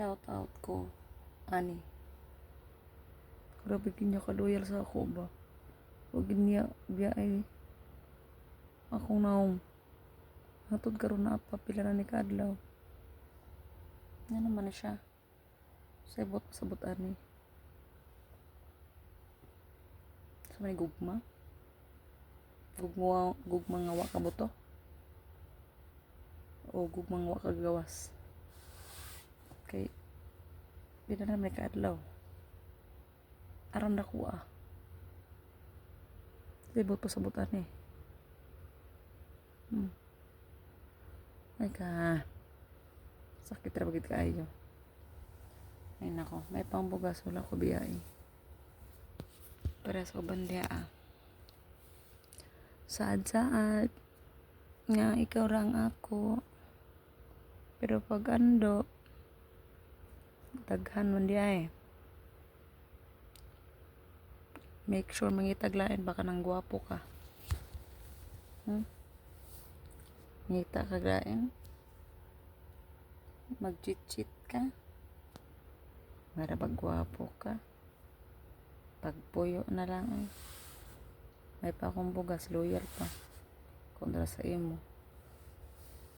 shout out ko ani. Grabe kinya ka loyal sa ako ba? Wag niya biya ay akong naong hatod karon na pa pila na ni kadlaw. Nga naman na siya? Sabot sabot ani. Sa may gugma? Gugma gugma nga wa ka o gugmang wa ka gawas kay pila na may kaadlaw. Aron na ah sabot pa sabot ani hmm. ay ka. Sakit ra bagid kaayo. Ay nako may pambugas wala ko biyay para sa bandiya ah. Saad saad nga ikaw rang ako. Pero pag ando daghan man diya eh make sure mangitaglain baka nang gwapo ka. Hmm? ngita ka glain mag-cheat-cheat ka. Para pagwapo ka. Pagpuyo na lang ay may pa akong bugas loyal pa. Kontra sa imo